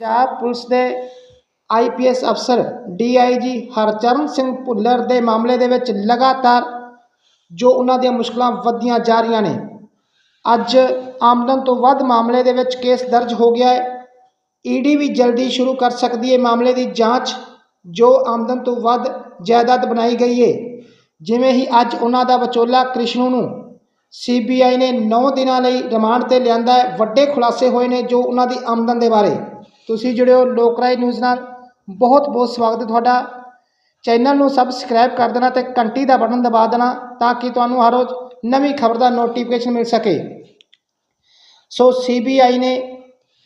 Punjab police ਦੇ IPS ਅਫਸਰ DIG Harcharan Singh Bhullar ਦੇ ਮਾਮਲੇ ਦੇ ਵਿੱਚ ਲਗਾਤਾਰ ਜੋ ਉਹਨਾਂ ਦੀਆਂ ਮੁਸ਼ਕਲਾਂ ਵੱਧਦੀਆਂ ਜਾ ਰਹੀਆਂ ਨੇ। ਅੱਜ ਆਮਦਨ ਤੋਂ ਵੱਧ ਮਾਮਲੇ ਦੇ ਵਿੱਚ ਕੇਸ ਦਰਜ ਹੋ ਗਿਆ ਹੈ। ਈਡੀ ਵੀ ਜਲਦੀ ਸ਼ੁਰੂ ਕਰ ਸਕਦੀ ਹੈ ਮਾਮਲੇ ਦੀ ਜਾਂਚ, ਜੋ ਆਮਦਨ ਤੋਂ ਵੱਧ ਜਾਇਦਾਦ ਬਣਾਈ ਗਈ ਹੈ ਜਿਵੇਂ ਹੀ ਅੱਜ ਉਹਨਾਂ ਦਾ ਵਿਚੋਲਾ ਕ੍ਰਿਸ਼ਨੂ ਨੂੰ ਸੀਬੀਆਈ ਨੇ 9 ਦਿਨਾਂ ਲਈ ਰਿਮਾਂਡ ਤੇ ਲਿਆਂਦਾ ਹੈ, ਵੱਡੇ ਖੁਲਾਸੇ ਹੋਏ ਨੇ ਜੋ ਉਹਨਾਂ ਦੀ ਆਮਦਨ ਦੇ ਬਾਰੇ। ਤੁਸੀਂ ਜੁੜੇ ਲੋਕ ਰਾਏ ਨਿਊਜ਼ ਨਾਲ। ਬਹੁਤ ਬਹੁਤ ਸਵਾਗਤ ਹੈ ਤੁਹਾਡਾ। ਚੈਨਲ ਨੂੰ ਸਬਸਕ੍ਰਾਈਬ ਕਰ ਦੇਣਾ ਤੇ ਘੰਟੀ ਦਾ ਬਟਨ ਦਬਾ ਦੇਣਾ ਤਾਂ ਕਿ ਤੁਹਾਨੂੰ ਹਰ ਰੋਜ਼ ਨਵੀਂ ਖਬਰ ਦਾ ਨੋਟੀਫਿਕੇਸ਼ਨ ਮਿਲ ਸਕੇ। ਸੋ ਸੀਬੀਆਈ ਨੇ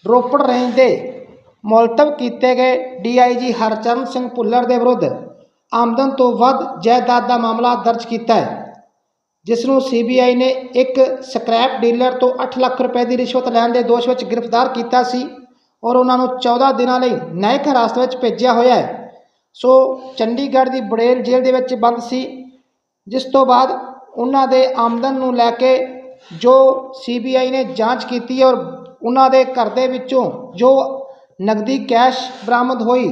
ਰੋਪੜ ਰੇਂਜ ਦੇ ਮੁਲਤਵ ਕੀਤੇ ਗਏ ਡੀਆਈਜੀ ਹਰਚਰਨ ਸਿੰਘ ਭੁੱਲਰ ਦੇ ਵਿਰੁੱਧ ਆਮਦਨ ਤੋਂ ਵੱਧ ਜਾਇਦਾਦ ਦਾ ਮਾਮਲਾ ਦਰਜ ਕੀਤਾ ਹੈ ਜਿਸ ਨੂੰ ਸੀਬੀਆਈ ਨੇ ਇੱਕ ਸਕ੍ਰੈਪ ਡੀਲਰ ਤੋਂ 8 ਲੱਖ ਰੁਪਏ ਦੀ ਰਿਸ਼ਵਤ ਲੈਣ ਦੇ ਦੋਸ਼ ਵਿੱਚ ਗ੍ਰਿਫਤਾਰ ਕੀਤਾ ਸੀ। ਔਰ ਉਹਨਾਂ ਨੂੰ 14 ਦਿਨਾਂ ਲਈ ਨਾਇਕ ਹਿਰਾਸਤ ਵਿੱਚ ਭੇਜਿਆ ਹੋਇਆ ਹੈ। ਸੋ ਚੰਡੀਗੜ੍ਹ ਦੀ ਬੜੇਲ ਜੇਲ੍ਹ ਦੇ ਵਿੱਚ ਬੰਦ ਸੀ, ਜਿਸ ਤੋਂ ਬਾਅਦ ਉਹਨਾਂ ਦੇ ਆਮਦਨ ਨੂੰ ਲੈ ਕੇ ਜੋ ਸੀਬੀਆਈ ਨੇ ਜਾਂਚ ਕੀਤੀ ਔਰ ਉਹਨਾਂ ਦੇ ਘਰ ਦੇ ਵਿੱਚੋਂ ਜੋ ਨਗਦੀ ਕੈਸ਼ ਬਰਾਮਦ ਹੋਈ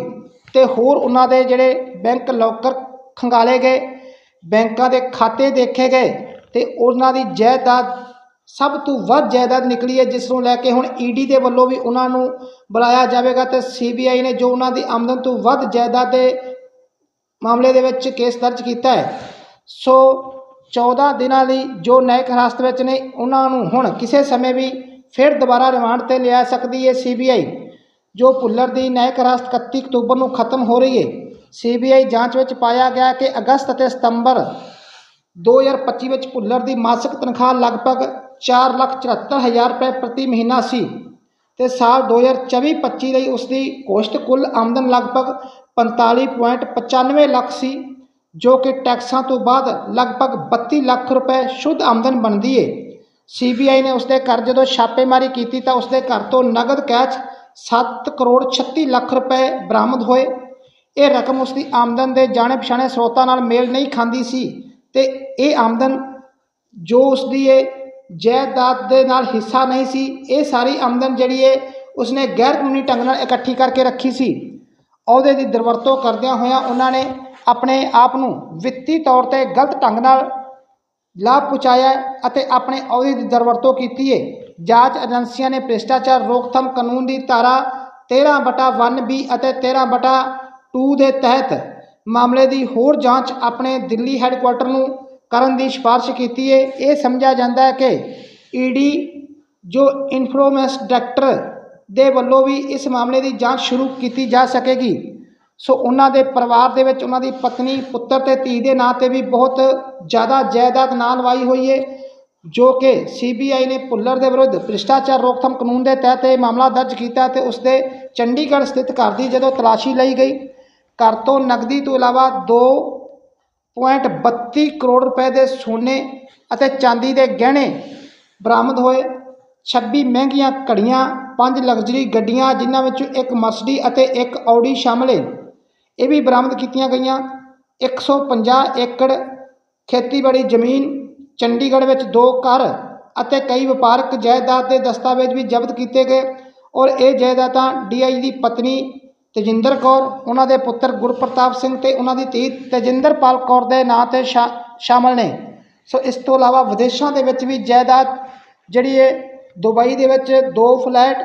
ਤੇ ਹੋਰ ਉਹਨਾਂ ਦੇ ਜਿਹੜੇ ਬੈਂਕ ਲੋਕਰ ਖੰਗਾਲੇ ਗਏ, ਬੈਂਕਾਂ ਦੇ ਖਾਤੇ ਦੇਖੇ ਗਏ ਤੇ ਉਹਨਾਂ ਦੀ ਜਾਇਦਾਦ ਸਭ ਤੋਂ ਵੱਧ ਜਾਇਦਾਦ ਨਿਕਲੀ ਹੈ, ਜਿਸ ਨੂੰ ਲੈ ਕੇ ਹੁਣ ਈਡੀ ਦੇ ਵੱਲੋਂ ਵੀ ਉਹਨਾਂ ਨੂੰ ਬੁਲਾਇਆ ਜਾਵੇਗਾ ਤੇ ਸੀਬੀਆਈ ਨੇ ਜੋ ਉਹਨਾਂ ਦੀ ਆਮਦਨ ਤੋਂ ਵੱਧ ਜਾਇਦਾਦ ਦੇ ਮਾਮਲੇ ਦੇ ਵਿੱਚ ਕੇਸ ਦਰਜ ਕੀਤਾ ਹੈ। ਸੋ 14 ਦਿਨਾਂ ਲਈ ਜੋ ਨਾਇਕ ਹਿਰਾਸਤ ਵਿੱਚ ਨੇ, ਉਹਨਾਂ ਨੂੰ ਹੁਣ ਕਿਸੇ ਸਮੇਂ ਵੀ ਫਿਰ ਦੁਬਾਰਾ ਰਿਮਾਂਡ ਤੇ ਲਿਆ ਸਕਦੀ ਹੈ ਸੀਬੀਆਈ ਜੋ ਭੁੱਲਰ ਦੀ ਨਾਇਕ ਹਿਰਾਸਤ 31 ਅਕਤੂਬਰ ਨੂੰ ਖਤਮ ਹੋ ਰਹੀ ਹੈ। ਸੀਬੀਆਈ ਜਾਂਚ ਵਿੱਚ ਪਾਇਆ ਗਿਆ ਕਿ ਅਗਸਤ ਅਤੇ ਸਤੰਬਰ 2025 ਵਿੱਚ ਭੁੱਲਰ ਦੀ ਮਾਸਿਕ ਤਨਖਾਹ ਲਗਭਗ 474000 ਰੁਪਏ ਪ੍ਰਤੀ ਮਹੀਨਾ ਸੀ ਤੇ ਸਾਲ 2024-25 ਲਈ ਉਸ ਦੀ ਕੋਸ਼ਟ ਕੁੱਲ ਆਮਦਨ ਲਗਭਗ 45.95 ਲੱਖ ਸੀ, ਜੋ ਕਿ ਟੈਕਸਾਂ ਤੋਂ ਬਾਅਦ ਲਗਭਗ 32 ਲੱਖ ਰੁਪਏ ਸ਼ੁੱਧ ਆਮਦਨ ਬਣਦੀ ਏ। ਸੀਬੀਆਈ ਨੇ ਉਸ ਦੇ ਘਰ ਜਦੋਂ ਛਾਪੇਮਾਰੀ ਕੀਤੀ ਤਾਂ ਉਸ ਦੇ ਘਰ ਤੋਂ ਨਗਦ ਕੈਸ਼ 7 ਕਰੋੜ 36 ਲੱਖ ਰੁਪਏ ਬਰਾਮਦ ਹੋਏ। ਇਹ ਰਕਮ ਉਸ ਦੀ ਆਮਦਨ ਦੇ ਜਾਣੇ ਪਛਾਣੇ ਸਰੋਤਾਂ ਨਾਲ ਮੇਲ ਨਹੀਂ ਖਾਂਦੀ ਸੀ ਤੇ ਇਹ ਆਮਦਨ ਜੋ ਉਸ ਦੀ ਇਹ ਜਾਇਦਾਦ ਦੇ ਨਾਲ ਹਿੱਸਾ ਨਹੀਂ ਸੀ, ਇਹ ਸਾਰੀ ਆਮਦਨ ਜਿਹੜੀ ਹੈ ਉਸਨੇ ਗੈਰ ਕਾਨੂੰਨੀ ਢੰਗ ਨਾਲ ਇਕੱਠੀ ਕਰਕੇ ਰੱਖੀ ਸੀ। ਅਹੁਦੇ ਦੀ ਦੁਰਵਰਤੋਂ ਕਰਦਿਆਂ ਹੋਇਆਂ ਉਹਨਾਂ ਨੇ ਆਪਣੇ ਆਪ ਨੂੰ ਵਿੱਤੀ ਤੌਰ ਤੇ ਗਲਤ ਢੰਗ ਨਾਲ ਲਾਭ ਪਹੁੰਚਾਇਆ ਅਤੇ ਆਪਣੇ ਅਹੁਦੇ ਦੀ ਦੁਰਵਰਤੋਂ ਕੀਤੀ ਹੈ ਜਾਂਚ ਏਜੰਸੀਆਂ ਨੇ ਭ੍ਰਿਸ਼ਟਾਚਾਰ ਰੋਕਥਾਮ ਕਾਨੂੰਨ ਦੀ ਧਾਰਾ 13 ਬਟਾ 1 ਬੀ ਅਤੇ 13 ਬਟਾ 2 ਦੇ ਤਹਿਤ ਮਾਮਲੇ ਦੀ ਹੋਰ ਜਾਂਚ ਆਪਣੇ ਦਿੱਲੀ ਹੈੱਡਕੁਆਟਰ ਨੂੰ ਕਰਨ ਦੀ ਸਿਫਾਰਿਸ਼ ਕੀਤੀ ਹੈ ਇਹ ਸਮਝਿਆ ਜਾਂਦਾ ਹੈ ਕਿ ਈਡੀ ਜੋ ਇਨਫੋਰਮੈਂਸ ਡਾਇਰੈਕਟਰ ਦੇ ਵੱਲੋਂ ਵੀ ਇਸ ਮਾਮਲੇ ਦੀ ਜਾਂਚ ਸ਼ੁਰੂ ਕੀਤੀ ਜਾ ਸਕੇਗੀ। ਸੋ ਉਹਨਾਂ ਦੇ ਪਰਿਵਾਰ ਦੇ ਵਿੱਚ ਉਹਨਾਂ ਦੀ ਪਤਨੀ, ਪੁੱਤਰ ਤੇ ਧੀ ਦੇ ਨਾਂ ਤੇ ਵੀ ਬਹੁਤ ਜ਼ਿਆਦਾ ਜਾਇਦਾਦ ਨਾਂ ਲਵਾਈ ਹੋਈ ਹੈ ਜੋ ਕਿ ਸੀਬੀਆਈ ਨੇ ਭੁੱਲਰ ਦੇ ਵਿਰੁੱਧ ਭ੍ਰਿਸ਼ਟਾਚਾਰ ਰੋਕਥਾਮ ਕਾਨੂੰਨ ਦੇ ਤਹਿਤ ਇਹ ਮਾਮਲਾ ਦਰਜ ਕੀਤਾ ਤੇ ਉਸ ਦੇ ਚੰਡੀਗੜ੍ਹ ਸਥਿਤ ਘਰ ਦੀ ਜਦੋਂ ਤਲਾਸ਼ੀ ਲਈ ਗਈ। ਘਰ ਤੋਂ ਨਕਦੀ ਤੋਂ ਇਲਾਵਾ ਦੋ 2.32 ਕਰੋੜ ਰੁਪਏ ਦੇ ਸੋਨੇ ਅਤੇ ਚਾਂਦੀ ਦੇ ਗਹਿਣੇ ਬਰਾਮਦ ਹੋਏ। 26 ਮਹਿੰਗੀਆਂ ਘੜੀਆਂ, ਪੰਜ ਲਗਜ਼ਰੀ ਗੱਡੀਆਂ, ਜਿਨ੍ਹਾਂ ਵਿੱਚੋਂ ਇੱਕ ਮਰਸਡੀ ਅਤੇ ਇੱਕ ਆਡੀ ਸ਼ਾਮਲ ਹੈ ਇਹ ਵੀ ਬਰਾਮਦ ਕੀਤੀਆਂ ਗਈਆਂ। 150 ਏਕੜ ਖੇਤੀਬਾੜੀ ਜ਼ਮੀਨ, ਚੰਡੀਗੜ੍ਹ ਵਿੱਚ ਦੋ ਘਰ ਅਤੇ ਕਈ ਵਪਾਰਕ ਜਾਇਦਾਦ ਦੇ ਦਸਤਾਵੇਜ਼ ਵੀ ਜ਼ਬਤ ਕੀਤੇ ਗਏ। ਔਰ ਇਹ ਜਾਇਦਾਦਾਂ ਡੀਆਈ ਦੀ ਪਤਨੀ ਤੇਜਿੰਦਰ ਕੌਰ, ਉਹਨਾਂ ਦੇ ਪੁੱਤਰ ਗੁਰਪ੍ਰਤਾਪ ਸਿੰਘ ਤੇ ਉਹਨਾਂ ਦੀ ਧੀ ਤੇਜਿੰਦਰਪਾਲ ਕੌਰ ਦੇ ਨਾਂ ਤੇ ਸ਼ਾ, ਸ਼ਾਮਲ ਨੇ। ਸੋ ਇਸ ਤੋਂ ਇਲਾਵਾ ਵਿਦੇਸ਼ਾਂ ਦੇ ਵਿੱਚ ਵੀ ਜਾਇਦਾਦ ਜਿਹੜੀ ਹੈ ਦੁਬਈ ਦੇ ਵਿੱਚ ਦੋ ਫਲੈਟ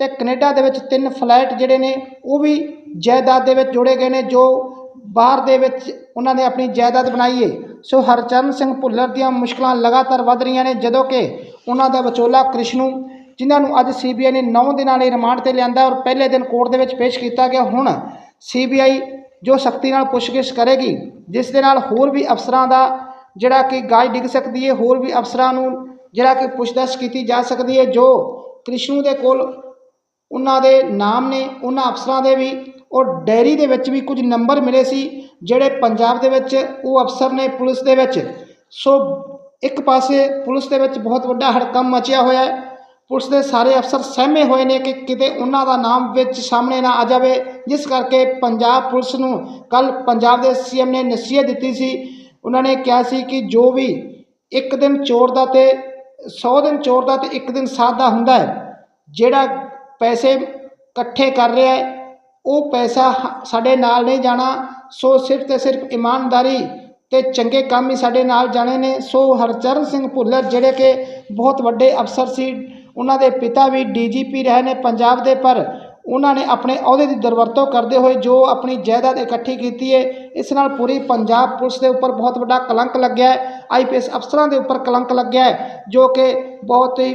ਤੇ ਕੈਨੇਡਾ ਦੇ ਵਿੱਚ ਤਿੰਨ ਫਲੈਟ ਜਿਹੜੇ ਨੇ, ਉਹ ਵੀ ਜਾਇਦਾਦ ਦੇ ਵਿੱਚ ਜੋੜੇ ਗਏ ਨੇ, ਜੋ ਬਾਹਰ ਦੇ ਵਿੱਚ ਉਹਨਾਂ ਨੇ ਆਪਣੀ ਜਾਇਦਾਦ ਬਣਾਈ ਹੈ ਸੋ ਹਰਚਰਨ ਸਿੰਘ ਭੁੱਲਰ ਦੀਆਂ ਮੁਸ਼ਕਲਾਂ ਲਗਾਤਾਰ ਵੱਧ ਰਹੀਆਂ ਨੇ, ਜਦੋਂ ਕਿ ਉਹਨਾਂ ਦਾ ਵਿਚੋਲਾ ਕ੍ਰਿਸ਼ਨੂ ਜਿਨ੍ਹਾਂ ਨੂੰ ਅੱਜ ਸੀਬੀਆਈ ਨੇ 9 ਦਿਨਾਂ ਲਈ ਰਿਮਾਂਡ ਤੇ ਲਿਆਂਦਾ ਔਰ ਪਹਿਲੇ ਦਿਨ ਕੋਰਟ ਦੇ ਵਿੱਚ ਪੇਸ਼ ਕੀਤਾ ਗਿਆ। ਹੁਣ ਸੀਬੀਆਈ ਜੋ ਸਖਤੀ ਨਾਲ ਪੁੱਛਗਿੱਛ ਕਰੇਗੀ, ਜਿਸ ਦੇ ਨਾਲ ਹੋਰ ਵੀ ਅਫਸਰਾਂ ਦਾ ਜਿਹੜਾ ਕਿ ਗਾਜ ਡਿੱਗ ਸਕਦੀ ਹੈ, ਹੋਰ ਵੀ ਅਫਸਰਾਂ ਨੂੰ ਜਿਹੜਾ ਕਿ ਪੁੱਛਦਛ ਕੀਤੀ ਜਾ ਸਕਦੀ ਹੈ, ਜੋ ਕ੍ਰਿਸ਼ਨੂ ਦੇ ਕੋਲ ਉਹਨਾਂ ਦੇ ਨਾਮ ਨੇ, ਉਹਨਾਂ ਅਫਸਰਾਂ ਦੇ ਵੀ ਔਰ ਡੈਰੀ ਦੇ ਵਿੱਚ ਵੀ ਕੁਝ ਨੰਬਰ ਮਿਲੇ ਸੀ, ਜਿਹੜੇ ਪੰਜਾਬ ਦੇ ਵਿੱਚ ਉਹ ਅਫਸਰ ਨੇ ਪੁਲਿਸ ਦੇ ਵਿੱਚ। ਸੋ ਇੱਕ ਪਾਸੇ ਪੁਲਿਸ ਦੇ ਵਿੱਚ ਬਹੁਤ ਵੱਡਾ ਹੜਕੰਮ ਮਚਿਆ ਹੋਇਆ ਹੈ ਪੁਲਿਸ ਦੇ ਸਾਰੇ ਅਫਸਰ ਸਹਿਮੇ ਹੋਏ ਨੇ ਕਿ ਕਿਤੇ ਉਹਨਾਂ ਦਾ ਨਾਮ ਵਿੱਚ ਸਾਹਮਣੇ ਨਾ ਆ ਜਾਵੇ, ਜਿਸ ਕਰਕੇ ਪੰਜਾਬ ਪੁਲਿਸ ਨੂੰ ਕੱਲ ਪੰਜਾਬ ਦੇ ਸੀਐਮ ਨੇ ਨਸੀਹਤ ਦਿੱਤੀ ਸੀ। ਉਹਨਾਂ ਨੇ ਕਿਹਾ ਸੀ ਕਿ ਜੋ ਵੀ ਇੱਕ ਦਿਨ ਚੋਰ ਦਾ ਤੇ 100 ਦਿਨ ਚੋਰ ਦਾ ਤੇ ਇੱਕ ਦਿਨ ਸਾਧ ਦਾ ਹੁੰਦਾ ਹੈ, ਜਿਹੜਾ ਪੈਸੇ ਇਕੱਠੇ ਕਰ ਰਿਹਾ ਹੈ, ਉਹ ਪੈਸਾ ਹ- ਸਾਡੇ ਨਾਲ ਨਹੀਂ ਜਾਣਾ, ਸੋ ਸਿਰਫ ਤੇ ਸਿਰਫ ਇਮਾਨਦਾਰੀ ਤੇ ਚੰਗੇ ਕੰਮ ਹੀ ਸਾਡੇ ਨਾਲ ਜਾਣੇ ਨੇ। ਸੋ ਹਰਚਰਨ ਸਿੰਘ ਭੁੱਲਰ, ਜਿਹੜੇ ਕਿ ਬਹੁਤ ਵੱਡੇ ਅਫਸਰ ਸੀ ਉਹਨਾਂ ਦੇ ਪਿਤਾ ਵੀ ਡੀਜੀਪੀ ਰਹੇ ਨੇ ਪੰਜਾਬ ਦੇ, ਪਰ ਉਹਨਾਂ ਨੇ ਆਪਣੇ ਅਹੁਦੇ ਦੀ ਦੁਰਵਰਤੋਂ ਕਰਦੇ ਹੋਏ ਜੋ ਆਪਣੀ ਜਾਇਦਾਦ ਇਕੱਠੀ ਕੀਤੀ ਹੈ ਇਸ ਨਾਲ ਪੂਰੀ ਪੰਜਾਬ ਪੁਲਿਸ ਦੇ ਉੱਪਰ ਬਹੁਤ ਵੱਡਾ ਕਲੰਕ ਲੱਗਿਆ ਹੈ ਆਈਪੀਐਸ ਅਫਸਰਾਂ ਦੇ ਉੱਪਰ ਕਲੰਕ ਲੱਗਿਆ ਹੈ ਜੋ ਕਿ ਬਹੁਤ ਹੀ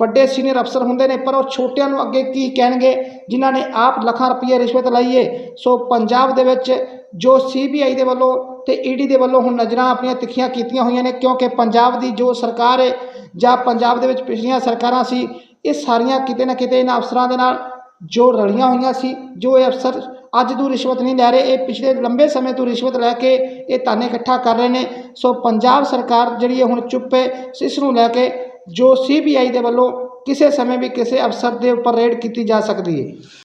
ਵੱਡੇ ਸੀਨੀਅਰ ਅਫਸਰ ਹੁੰਦੇ ਨੇ, ਪਰ ਉਹ ਛੋਟਿਆਂ ਨੂੰ ਅੱਗੇ ਕੀ ਕਹਿਣਗੇ, ਜਿਨ੍ਹਾਂ ਨੇ ਆਪ ਲੱਖਾਂ ਰੁਪਏ ਰਿਸ਼ਵਤ ਲਈ ਸੋ ਪੰਜਾਬ ਦੇ ਵਿੱਚ ਜੋ ਸੀਬੀਆਈ ਦੇ ਵੱਲੋਂ ਤੇ ਈਡੀ ਦੇ ਵੱਲੋਂ ਹੁਣ ਨਜ਼ਰਾਂ ਆਪਣੀਆਂ ਤਿੱਖੀਆਂ ਕੀਤੀਆਂ ਹੋਈਆਂ ਨੇ, ਕਿਉਂਕਿ ਪੰਜਾਬ ਦੀ ਜੋ ਸਰਕਾਰ ਹੈ ਜਾਂ ਪੰਜਾਬ ਦੇ ਵਿੱਚ ਪਿਛਲੀਆਂ ਸਰਕਾਰਾਂ ਸੀ, ਇਹ ਸਾਰੀਆਂ ਕਿਤੇ ਨਾ ਕਿਤੇ ਇਹਨਾਂ ਅਫਸਰਾਂ ਦੇ ਨਾਲ ਜੋ ਰਲੀਆਂ ਹੋਈਆਂ ਸੀ, ਜੋ ਇਹ ਅਫਸਰ ਅੱਜ ਤੋਂ ਰਿਸ਼ਵਤ ਨਹੀਂ ਲੈ ਰਹੇ, ਇਹ ਪਿਛਲੇ ਲੰਬੇ ਸਮੇਂ ਤੋਂ ਰਿਸ਼ਵਤ ਲੈ ਕੇ ਇਹ ਤਾਨੇ ਇਕੱਠਾ ਕਰ ਰਹੇ ਨੇ। ਸੋ ਪੰਜਾਬ ਸਰਕਾਰ ਜਿਹੜੀ ਹੈ ਹੁਣ ਚੁੱਪ ਹੈ, ਇਸ ਨੂੰ ਲੈ ਕੇ ਜੋ ਸੀਬੀਆਈ ਦੇ ਵੱਲੋਂ ਕਿਸੇ ਸਮੇਂ ਵੀ ਕਿਸੇ ਅਫਸਰ ਦੇ ਉੱਪਰ ਰੇਡ ਕੀਤੀ ਜਾ ਸਕਦੀ ਹੈ।